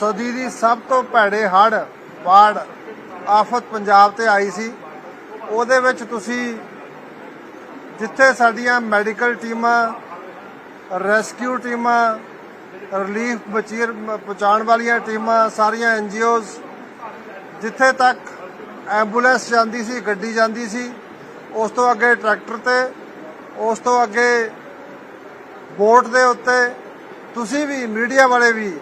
ਸਦੀ ਦੀ ਸਭ ਤੋਂ ਭੈੜੇ ਹੜ ਬਾੜ ਆਫਤ ਪੰਜਾਬ ਤੇ ਆਈ ਸੀ। ਉਹਦੇ ਵਿੱਚ ਤੁਸੀਂ ਜਿੱਥੇ ਸਾਡੀਆਂ ਮੈਡੀਕਲ ਟੀਮਾਂ, ਰੈਸਕਿਊ ਟੀਮਾਂ, ਰਿਲੀਫ ਬਚੀਰ ਪਹੁੰਚਾਉਣ ਵਾਲੀਆਂ ਟੀਮਾਂ, ਸਾਰੀਆਂ ਐਨਜੀਓਜ਼, ਜਿੱਥੇ ਤੱਕ ਐਂਬੂਲੈਂਸ ਜਾਂਦੀ ਸੀ, ਗੱਡੀ ਜਾਂਦੀ ਸੀ, ਉਸ ਤੋਂ ਅੱਗੇ ਟਰੈਕਟਰ ਤੇ, ਉਸ ਤੋਂ ਅੱਗੇ ਬੋਟ ਦੇ ਉੱਤੇ, ਤੁਸੀਂ ਵੀ, ਮੀਡੀਆ ਵਾਲੇ ਵੀ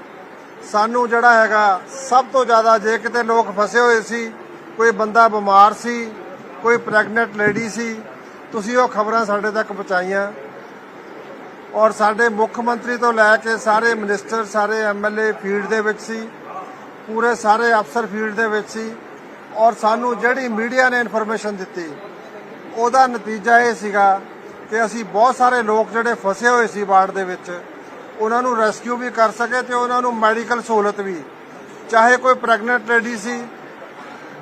ਸਾਨੂੰ ਜਿਹੜਾ ਹੈਗਾ, ਸਭ ਤੋਂ ਜ਼ਿਆਦਾ ਜੇ ਕਿਤੇ ਲੋਕ ਫਸੇ ਹੋਏ ਸੀ, ਕੋਈ ਬੰਦਾ ਬਿਮਾਰ ਸੀ, ਕੋਈ ਪ੍ਰੈਗਨੈਂਟ ਲੇਡੀ ਸੀ, ਤੁਸੀਂ ਉਹ ਖਬਰਾਂ ਸਾਡੇ ਤੱਕ ਪਹੁੰਚਾਈਆਂ। ਔਰ ਸਾਡੇ ਮੁੱਖ ਮੰਤਰੀ ਤੋਂ ਲੈ ਕੇ ਸਾਰੇ ਮਿਨਿਸਟਰ ਸਾਰੇ ਐਮਐਲਏ ਫੀਲਡ ਦੇ ਵਿੱਚ ਸੀ, ਪੂਰੇ ਸਾਰੇ ਅਫਸਰ ਫੀਲਡ ਦੇ ਵਿੱਚ ਸੀ, ਔਰ ਸਾਨੂੰ ਜਿਹੜੀ ਮੀਡੀਆ ਨੇ ਇਨਫੋਰਮੇਸ਼ਨ ਦਿੱਤੀ, ਉਹਦਾ ਨਤੀਜਾ ਇਹ ਸੀਗਾ ਕਿ ਅਸੀਂ ਬਹੁਤ ਸਾਰੇ ਲੋਕ ਜਿਹੜੇ ਫਸੇ ਹੋਏ ਸੀ ਬਾੜ ਦੇ ਵਿੱਚ ਉਹਨਾਂ ਨੂੰ ਰੈਸਕਿਊ ਵੀ ਕਰ ਸਕੇ ਤੇ ਉਹਨਾਂ ਨੂੰ ਮੈਡੀਕਲ ਸਹੂਲਤ ਵੀ। ਚਾਹੇ ਕੋਈ ਪ੍ਰੈਗਨੈਂਟ ਲੇਡੀ ਸੀ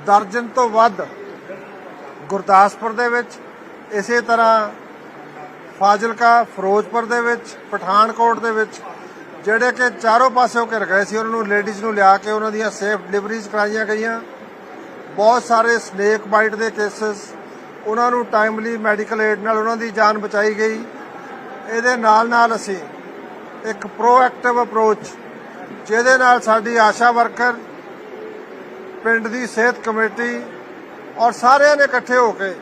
ਦਰਜਨ ਤੋਂ ਵੱਧ ਗੁਰਦਾਸਪੁਰ ਦੇ ਵਿੱਚ, ਇਸੇ ਤਰ੍ਹਾਂ ਫਾਜ਼ਿਲਕਾ, ਫਿਰੋਜ਼ਪੁਰ ਦੇ ਵਿੱਚ, ਪਠਾਨਕੋਟ ਦੇ ਵਿੱਚ, ਜਿਹੜੇ ਕਿ ਚਾਰੋਂ ਪਾਸਿਓਂ ਘਿਰ ਗਏ ਸੀ, ਉਹਨਾਂ ਨੂੰ ਲੇਡੀਜ਼ ਨੂੰ ਲਿਆ ਕੇ ਉਹਨਾਂ ਦੀਆਂ ਸੇਫ ਡਿਲੀਵਰੀਜ਼ ਕਰਾਈਆਂ ਗਈਆਂ। ਬਹੁਤ ਸਾਰੇ ਸਨੇਕ ਬਾਈਟ ਦੇ ਕੇਸਸ ਉਹਨਾਂ ਨੂੰ ਟਾਈਮਲੀ ਮੈਡੀਕਲ ਏਡ ਨਾਲ ਉਹਨਾਂ ਦੀ ਜਾਨ ਬਚਾਈ ਗਈ। ਇਹਦੇ ਨਾਲ ਨਾਲ ਅਸੀਂ ਇੱਕ ਪ੍ਰੋਐਕਟਿਵ ਅਪਰੋਚ ਜਿਹਦੇ ਨਾਲ ਸਾਡੀ ਆਸ਼ਾ ਵਰਕਰ, ਪਿੰਡ ਦੀ ਸਿਹਤ ਕਮੇਟੀ ਔਰ ਸਾਰਿਆਂ ਨੇ ਇਕੱਠੇ ਹੋ ਕੇ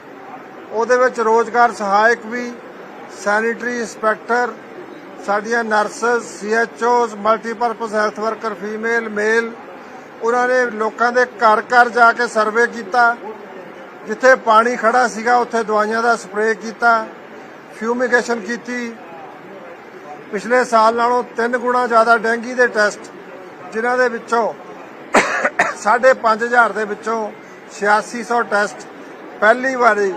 ਉਹਦੇ ਵਿੱਚ ਰੋਜ਼ਗਾਰ ਸਹਾਇਕ ਵੀ ਸੈਨੀਟਰੀ ਇੰਸਪੈਕਟਰ ਸਾਡੀਆਂ nurses CHOs multipurpose health worker female male ਉਹਨਾਂ ਨੇ ਲੋਕਾਂ ਦੇ ਘਰ ਘਰ ਜਾ ਕੇ ਸਰਵੇ ਕੀਤਾ, ਜਿੱਥੇ ਪਾਣੀ ਖੜਾ ਸੀਗਾ, ਉੱਥੇ ਦਵਾਈਆਂ ਦਾ ਸਪਰੇਅ ਕੀਤਾ ਫਿਊਮੀਗੇਸ਼ਨ ਕੀਤੀ ਪਿਛਲੇ ਸਾਲ ਨਾਲੋਂ 3 ਗੁਣਾ ਜ਼ਿਆਦਾ ਡੈਂਗੀ ਦੇ ਟੈਸਟ, ਜਿਨ੍ਹਾਂ ਦੇ ਵਿੱਚੋਂ 5.5000 ਦੇ ਵਿੱਚੋਂ 8600 ਟੈਸਟ ਪਹਿਲੀ ਵਾਰੀ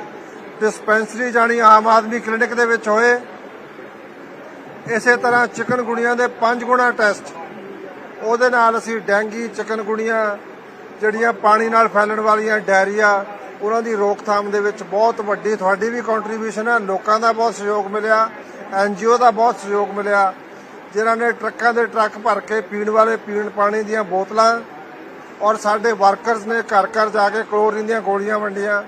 ਡਿਸਪੈਂਸਰੀ ਜਾਣੀ ਆਮ ਆਦਮੀ ਕਲੀਨਿਕ ਦੇ ਵਿੱਚ ਹੋਏ। ਇਸੇ ਤਰ੍ਹਾਂ ਚਿਕਨ ਗੁਣੀਆਂ ਦੇ 5 ਗੁਣਾ ਟੈਸਟ, ਉਹਦੇ ਨਾਲ ਅਸੀਂ ਡੈਂਗੀ ਚਿਕਨਗੁਣੀਆਂ, ਜਿਹੜੀਆਂ ਪਾਣੀ ਨਾਲ ਫੈਲਣ ਵਾਲੀਆਂ ਡਾਇਰੀਆ, ਉਹਨਾਂ ਦੀ ਰੋਕਥਾਮ ਦੇ ਵਿੱਚ ਬਹੁਤ ਵੱਡੀ ਤੁਹਾਡੀ ਵੀ ਕੰਟਰੀਬਿਊਸ਼ਨ ਹੈ, ਲੋਕਾਂ ਦਾ ਬਹੁਤ ਸਹਿਯੋਗ ਮਿਲਿਆ। ਐਨਜੀਓ ਦਾ ਬਹੁਤ ਸਹਿਯੋਗ ਮਿਲਿਆ, ਜਿਨ੍ਹਾਂ ਨੇ ਟਰੱਕਾਂ ਦੇ ਟਰੱਕ ਭਰ ਕੇ ਪੀਣ ਵਾਲੇ, ਪੀਣ ਪਾਣੀ ਦੀਆਂ ਬੋਤਲਾਂ ਔਰ ਸਾਡੇ ਵਰਕਰਸ ਨੇ ਘਰ ਘਰ ਜਾ ਕੇ ਕਲੋਰੀਨ ਦੀਆਂ ਗੋਲੀਆਂ ਵੰਡੀਆਂ,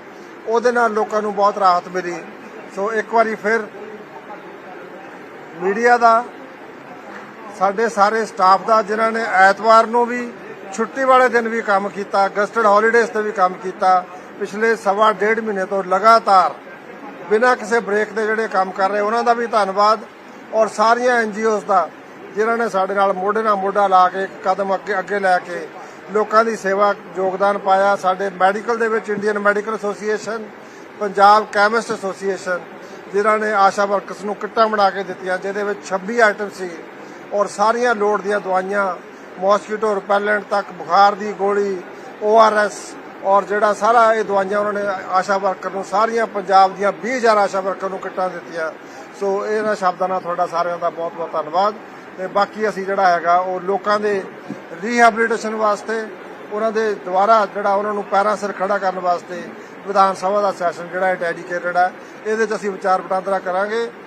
ਉਹਦੇ ਨਾਲ ਲੋਕਾਂ ਨੂੰ ਬਹੁਤ ਰਾਹਤ ਮਿਲੀ। ਸੋ ਇੱਕ ਵਾਰੀ ਫਿਰ ਮੀਡੀਆ ਦਾ, ਸਾਡੇ ਸਾਰੇ ਸਟਾਫ ਦਾ, ਜਿਨ੍ਹਾਂ ਨੇ ਐਤਵਾਰ ਨੂੰ ਵੀ ਛੁੱਟੀ ਵਾਲੇ ਦਿਨ ਵੀ ਕੰਮ ਕੀਤਾ ਗਸਟਡ ਹੌਲੀਡੇਜ਼ ਤੇ ਵੀ ਕੰਮ ਕੀਤਾ, ਪਿਛਲੇ ਸਵਾ ਡੇਢ ਮਹੀਨੇ ਤੋਂ ਲਗਾਤਾਰ ਬਿਨਾਂ ਕਿਸੇ ਬ੍ਰੇਕ ਦੇ ਜਿਹੜੇ ਕੰਮ ਕਰ ਰਹੇ, ਉਹਨਾਂ ਦਾ ਵੀ ਧੰਨਵਾਦ ਔਰ ਸਾਰੀਆਂ ਐਨਜੀਓਜ਼ ਦਾ, ਜਿਨ੍ਹਾਂ ਨੇ ਸਾਡੇ ਨਾਲ ਮੋਢੇ ਨਾਲ ਮੋਢਾ ਲਾ ਕੇ ਕਦਮ ਅੱਗੇ ਅੱਗੇ ਲੈ ਕੇ ਲੋਕਾਂ ਦੀ ਸੇਵਾ, ਯੋਗਦਾਨ ਪਾਇਆ। ਸਾਡੇ ਮੈਡੀਕਲ ਦੇ ਵਿੱਚ Indian medical association Punjab chemist association ਜਿਨ੍ਹਾਂ ਨੇ ਆਸ਼ਾ ਵਰਕਰਸ ਨੂੰ ਕਿੱਟਾਂ ਬਣਾ ਕੇ ਦਿੱਤੀਆਂ, ਜਿਹਦੇ ਵਿੱਚ 26 ਆਈਟਮ ਸੀ ਔਰ ਸਾਰੀਆਂ ਲੋੜ ਦੀਆਂ ਦਵਾਈਆਂ, ਮੌਸਕੀਟੋ ਰਿਪੈਲੈਂਟ ਤੱਕ, ਬੁਖਾਰ ਦੀ ਗੋਲੀ ਓਆਰਐਸ ਔਰ ਜਿਹੜਾ ਸਾਰਾ ਇਹ ਦਵਾਈਆਂ ਉਹਨਾਂ ਨੇ ਆਸ਼ਾ ਵਰਕਰ ਨੂੰ, ਸਾਰੀਆਂ ਪੰਜਾਬ ਦੀਆਂ 20000 ਆਸ਼ਾ ਵਰਕਰ ਨੂੰ ਕਿੱਟਾਂ ਦਿੱਤੀਆਂ। ਸੋ ਇਹਨਾਂ ਸ਼ਬਦਾਂ ਨਾਲ ਤੁਹਾਡਾ ਸਾਰਿਆਂ ਦਾ ਬਹੁਤ ਬਹੁਤ ਧੰਨਵਾਦ। ਤੇ ਬਾਕੀ ਅਸੀਂ ਜਿਹੜਾ ਹੈਗਾ, ਉਹ ਲੋਕਾਂ ਦੇ ਰੀਹੈਬਿਲਿਟੇਸ਼ਨ ਵਾਸਤੇ, ਉਹਨਾਂ ਦੇ ਦੁਆਰਾ ਜਿਹੜਾ ਉਹਨਾਂ ਨੂੰ ਪੈਰਾਂ ਸਿਰ ਖੜਾ ਕਰਨ ਵਾਸਤੇ ਵਿਧਾਨ ਸਭਾ ਦਾ ਸੈਸ਼ਨ ਜਿਹੜਾ ਹੈ ਡੈਡੀਕੇਟਡ ਹੈ, ਇਹਦੇ 'ਚ ਅਸੀਂ ਵਿਚਾਰ ਵਟਾਂਦਰਾ ਕਰਾਂਗੇ।